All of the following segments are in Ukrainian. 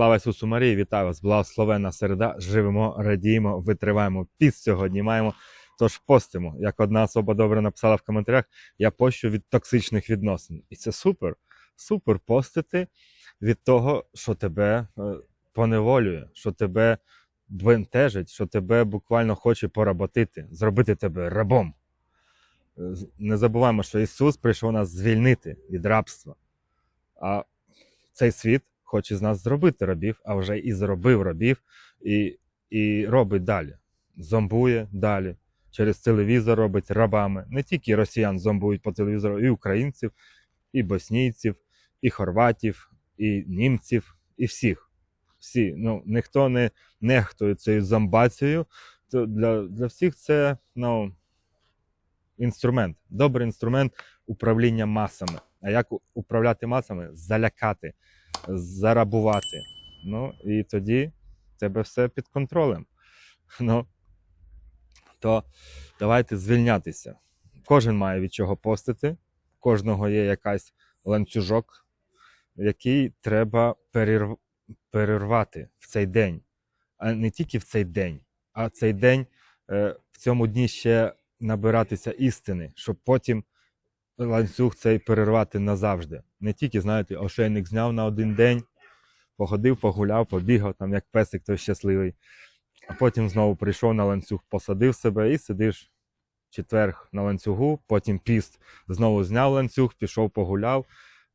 Слава Ісусу Марії, вітаю вас! Благословенна середа. Живемо, радіємо, витриваємо. Піс сьогодні маємо. Тож постимо. Як одна особа добре написала в коментарях, я пощу від токсичних відносин. І це супер. Супер постити від того, що тебе е, поневолює, що тебе бентежить, що тебе буквально хоче поработити, зробити тебе рабом. Е, Не забуваємо, що Ісус прийшов нас звільнити від рабства. А цей світ хоче з нас зробити рабів, а вже і зробив рабів, і, і робить далі. Зомбує далі. Через телевізор робить рабами. Не тільки росіян зомбують по телевізору, і українців, і боснійців, і хорватів, і німців, і всіх. Всі. Ну, ніхто не нехтує цією зомбацією. То для, для всіх це ну, інструмент, добрий інструмент управління масами. А як управляти масами? Залякати, зарабувати. Ну і тоді тебе все під контролем. Ну, то давайте звільнятися. Кожен має від чого постити, в кожного є якась ланцюжок, який треба перерв... перервати в цей день. А не тільки в цей день, а цей день е, в цьому дні ще набиратися істини, щоб потім ланцюг цей перервати назавжди. Не тільки, знаєте, ошейник зняв на один день, походив, погуляв, побігав, там як песик той щасливий. А потім знову прийшов на ланцюг, посадив себе і сидиш четверг на ланцюгу, потім піст, знову зняв ланцюг, пішов, погуляв,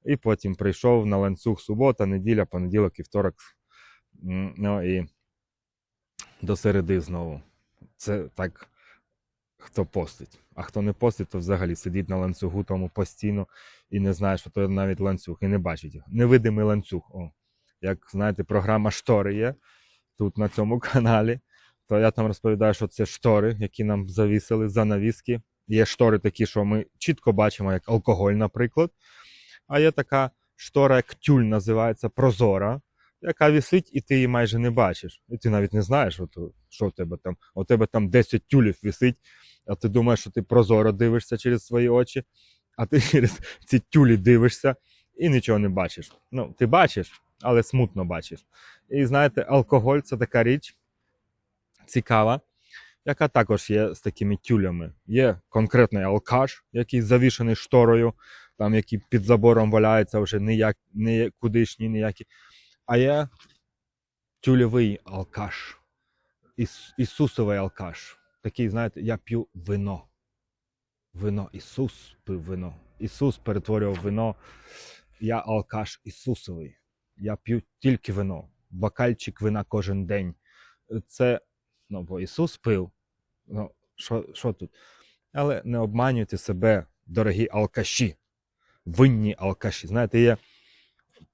і потім прийшов на ланцюг субота, неділя, понеділок і второк. Ну і до середи знову. Це так, хто постить. А хто не постить, то взагалі сидить на ланцюгу тому постійно і не знає, що то навіть ланцюг, і не бачить його. Невидимий ланцюг. О. Як знаєте, програма Штори є тут на цьому каналі, то я там розповідаю, що це штори, які нам завісили занавіски. Є штори такі, що ми чітко бачимо, як алкоголь, наприклад. А є така штора, як тюль називається прозора, яка висить, і ти її майже не бачиш. І ти навіть не знаєш, що в тебе там. У тебе там 10 тюлів висить, а ти думаєш, що ти прозоро дивишся через свої очі, а ти через ці тюлі дивишся і нічого не бачиш. Ну, ти бачиш, але смутно бачиш. І знаєте, алкоголь це така річ цікава, яка також є з такими тюлями. Є конкретний алкаш, який завішаний шторою, там який під забором валяється вже ніяк, ні кудишній ніякі. А є тюльовий алкаш, Іс, Ісусовий алкаш. Такий, знаєте, я п'ю вино. Вино. Ісус пив вино. Ісус перетворював вино. Я алкаш Ісусовий. Я п'ю тільки вино, бокальчик вина кожен день. Це, ну, бо Ісус пив. Ну, що, що тут? Але не обманюйте себе, дорогі алкаші, винні алкаші. Знаєте, є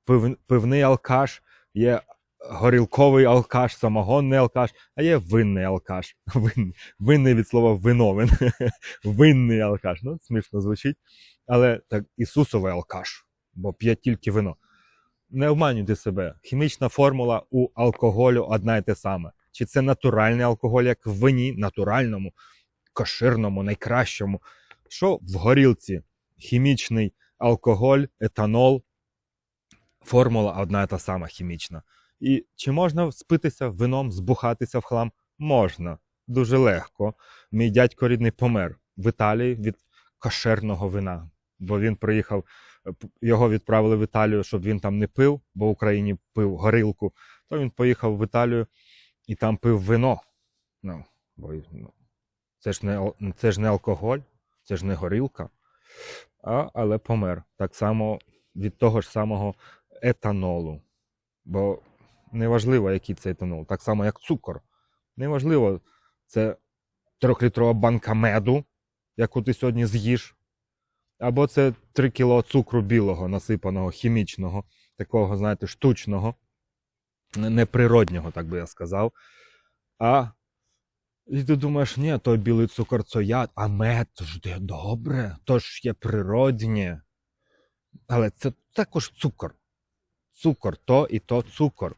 пив, пивний алкаш, є горілковий алкаш, самогонний алкаш, а є винний алкаш. Винний, винний від слова виновен. Винний алкаш. Ну, смішно звучить. Але так, Ісусовий алкаш, бо п'є тільки вино не обманюйте себе. Хімічна формула у алкоголю одна і те саме. Чи це натуральний алкоголь, як в вині, натуральному, коширному, найкращому. Що в горілці? Хімічний алкоголь, етанол, формула одна і та сама хімічна. І чи можна спитися вином, збухатися в хлам? Можна. Дуже легко. Мій дядько рідний помер в Італії від кошерного вина, бо він приїхав його відправили в Італію, щоб він там не пив, бо в Україні пив горілку. То він поїхав в Італію і там пив вино. Ну, бо ну, це, ж не, це ж не алкоголь, це ж не горілка. А, але помер. Так само від того ж самого етанолу. Бо неважливо, який це етанол, так само, як цукор. Неважливо, це трьохлітрова банка меду, яку ти сьогодні з'їш. Або це 3 кіло цукру білого, насипаного, хімічного, такого, знаєте, штучного, неприроднього, так би я сказав. А і ти думаєш, ні, той білий цукор це яд, а мед ж є добре, то ж є природнє. Але це також цукор. Цукор, то і то цукор.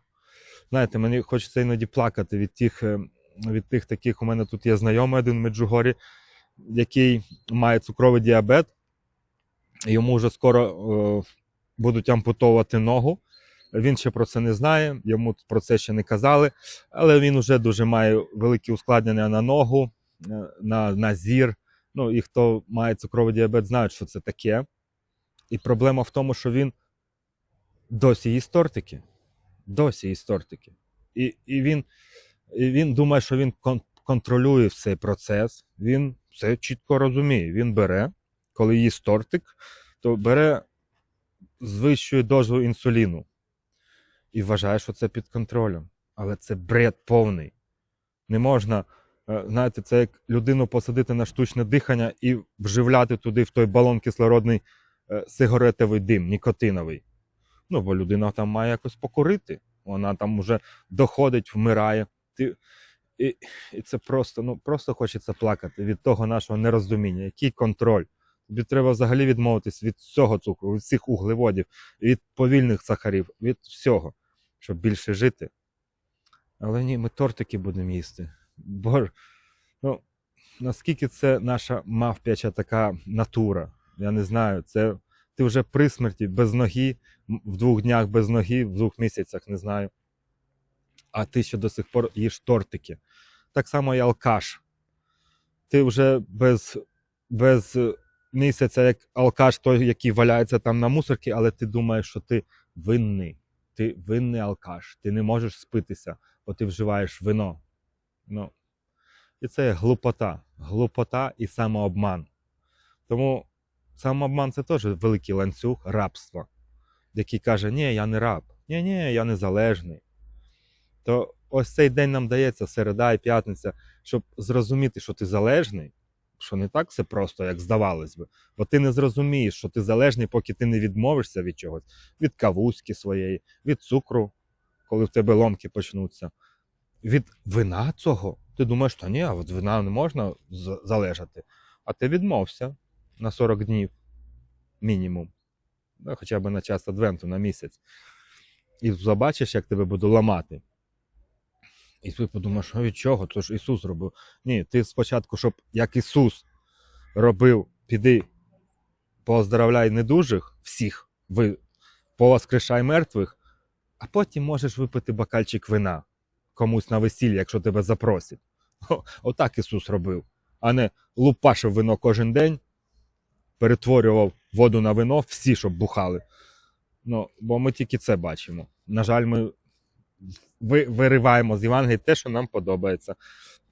Знаєте, мені хочеться іноді плакати від тих, е, від тих таких, у мене тут є знайомий один в Меджугорі, який має цукровий діабет. Йому вже скоро е, будуть ампутовувати ногу. Він ще про це не знає, йому про це ще не казали, але він вже дуже має великі ускладнення на ногу, е, на, на зір. Ну і хто має цукровий діабет, знають, що це таке. І проблема в тому, що він досі їсть тортики. Досі їсть тортики. І, і, він, і він думає, що він кон- контролює цей процес. Він це чітко розуміє. Він бере, коли їсть тортик, то бере звищує дозу інсуліну і вважає, що це під контролем. Але це бред повний. Не можна, е, знаєте, це як людину посадити на штучне дихання і вживляти туди в той балон кислородний е, сигаретовий дим, нікотиновий. Ну, бо людина там має якось покурити. Вона там вже доходить, вмирає. Ти... І, і це просто, ну, просто хочеться плакати від того нашого нерозуміння. Який контроль? Тобі треба взагалі відмовитись від всього цукру, від всіх углеводів, від повільних сахарів, від всього, щоб більше жити. Але ні, ми тортики будемо їсти. Бо ну, наскільки це наша мавпяча така натура? Я не знаю. Це ти вже при смерті без ноги, в двох днях без ноги, в двох місяцях не знаю. А ти ще до сих пор їш тортики. Так само і алкаш. Ти вже без, без е, місяця, як алкаш, той, який валяється там на мусорці, але ти думаєш, що ти винний. Ти винний алкаш. Ти не можеш спитися, бо ти вживаєш вино. Ну, і це глупота. Глупота і самообман. Тому самообман це теж великий ланцюг рабства, який каже, ні, я не раб, ні, ні, я незалежний. То ось цей день нам дається середа і п'ятниця, щоб зрозуміти, що ти залежний, що не так все просто, як здавалось би. Бо ти не зрозумієш, що ти залежний, поки ти не відмовишся від чогось, від кавузки своєї, від цукру, коли в тебе ломки почнуться, від вина цього. Ти думаєш, що ні, від вина не можна залежати. А ти відмовся на 40 днів мінімум. Ну, хоча б на час адвенту, на місяць. І побачиш, як тебе буду ламати. І ти подумаєш, а від чого? То ж Ісус робив. Ні, ти спочатку, щоб як Ісус робив, піди поздравляй недужих всіх, ви повоскрешай мертвих, а потім можеш випити бокальчик вина комусь на весілля, якщо тебе запросять. Отак Ісус робив, а не лупашив вино кожен день, перетворював воду на вино, всі, щоб бухали. Ну, бо ми тільки це бачимо. На жаль, ми вириваємо з Євангелії те, що нам подобається.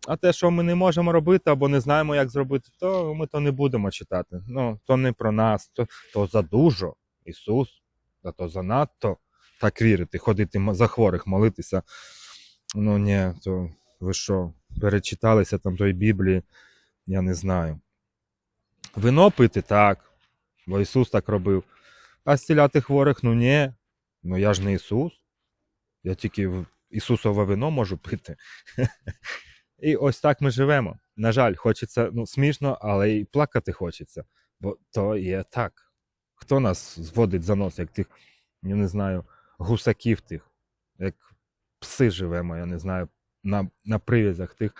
А те, що ми не можемо робити або не знаємо, як зробити, то ми то не будемо читати. Ну, то не про нас, то, то задужо. Ісус, а то занадто так вірити, ходити за хворих, молитися. Ну ні, то ви що, перечиталися там тої Біблії, я не знаю. Вино пити так, бо Ісус так робив. А зціляти хворих, ну ні. Ну я ж не Ісус. Я тільки Ісусове вино можу пити. І ось так ми живемо. На жаль, хочеться ну, смішно, але й плакати хочеться. Бо то є так. Хто нас зводить за нос, як тих, я не знаю, гусаків тих, як пси живемо, я не знаю, на, на прив'язях тих.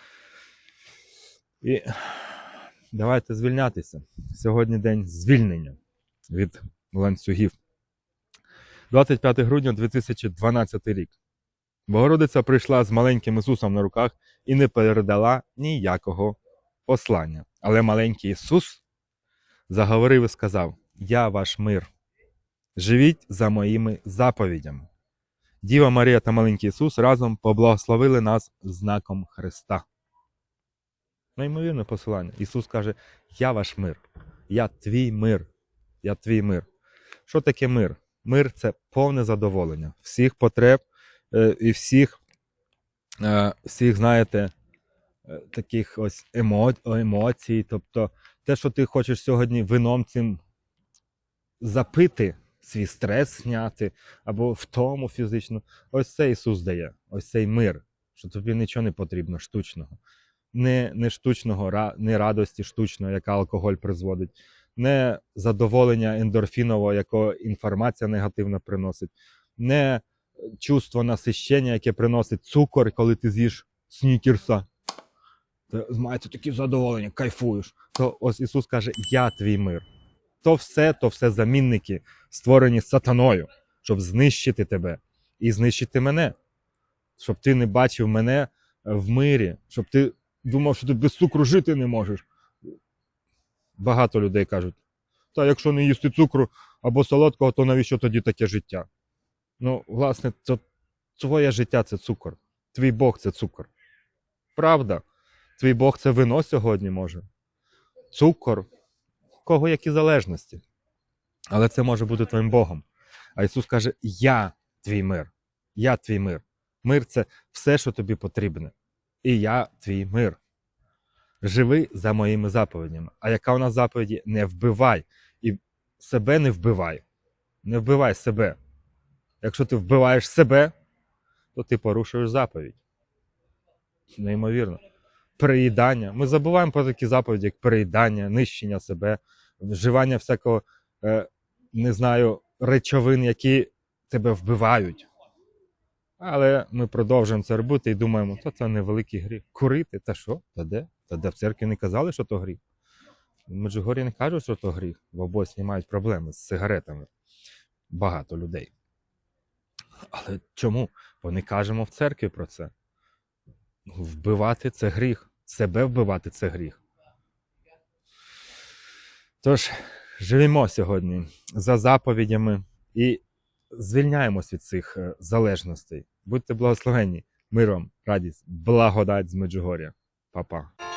І давайте звільнятися. Сьогодні день звільнення від ланцюгів. 25 грудня 2012 рік. Богородиця прийшла з маленьким Ісусом на руках і не передала ніякого послання. Але маленький Ісус заговорив і сказав: Я ваш мир. Живіть за моїми заповідями. Діва Марія та маленький Ісус разом поблагословили нас знаком Христа. Неймовірне посилання. Ісус каже: Я ваш мир, я твій мир, я твій мир. Що таке мир? Мир це повне задоволення всіх потреб е, і всіх, е, всіх, знаєте, е, таких ось емо, емоцій. Тобто, те, що ти хочеш сьогодні вином цим запити, свій стрес зняти або втому фізично. Ось це Ісус дає, ось цей мир, що тобі нічого не потрібно штучного. Не, не штучного, не радості штучної, яка алкоголь призводить, не задоволення ендорфінового, якого інформація негативна приносить, не чувство насищення, яке приносить цукор, коли ти з'їш снікерса. Ти маєте такі задоволення, кайфуєш. То ось Ісус каже: Я твій мир. То все, то все замінники, створені сатаною, щоб знищити тебе, і знищити мене, щоб ти не бачив мене в мирі, щоб ти думав, що ти без цукру жити не можеш. Багато людей кажуть: та якщо не їсти цукру або солодкого, то навіщо тоді таке життя? Ну, власне, то твоє життя це цукор. Твій Бог це цукор. Правда, твій Бог це вино сьогодні може. Цукор, у кого які залежності. Але це може бути твоїм Богом. А Ісус каже: Я твій мир. Я твій мир. Мир це все, що тобі потрібне. І я твій мир. Живи за моїми заповідями. А яка у нас заповіді? Не вбивай. І себе не вбивай. Не вбивай себе. Якщо ти вбиваєш себе, то ти порушуєш заповідь. Неймовірно. Переїдання. Ми забуваємо про такі заповіді, як переїдання, нищення себе, вживання всякого, е, не знаю, речовин, які тебе вбивають. Але ми продовжуємо це робити і думаємо, то це невеликий гріх. Курити, та що? Та де? Та де в церкві не казали, що то гріх. В Меджугорі не кажуть, що то гріх. В обосні мають проблеми з сигаретами. Багато людей. Але чому? Бо не кажемо в церкві про це. Вбивати це гріх. Себе вбивати це гріх. Тож, живімо сьогодні за заповідями і звільняємось від цих е, залежностей. Будьте благословенні, миром, радість, благодать з Меджугор'я. Па-па.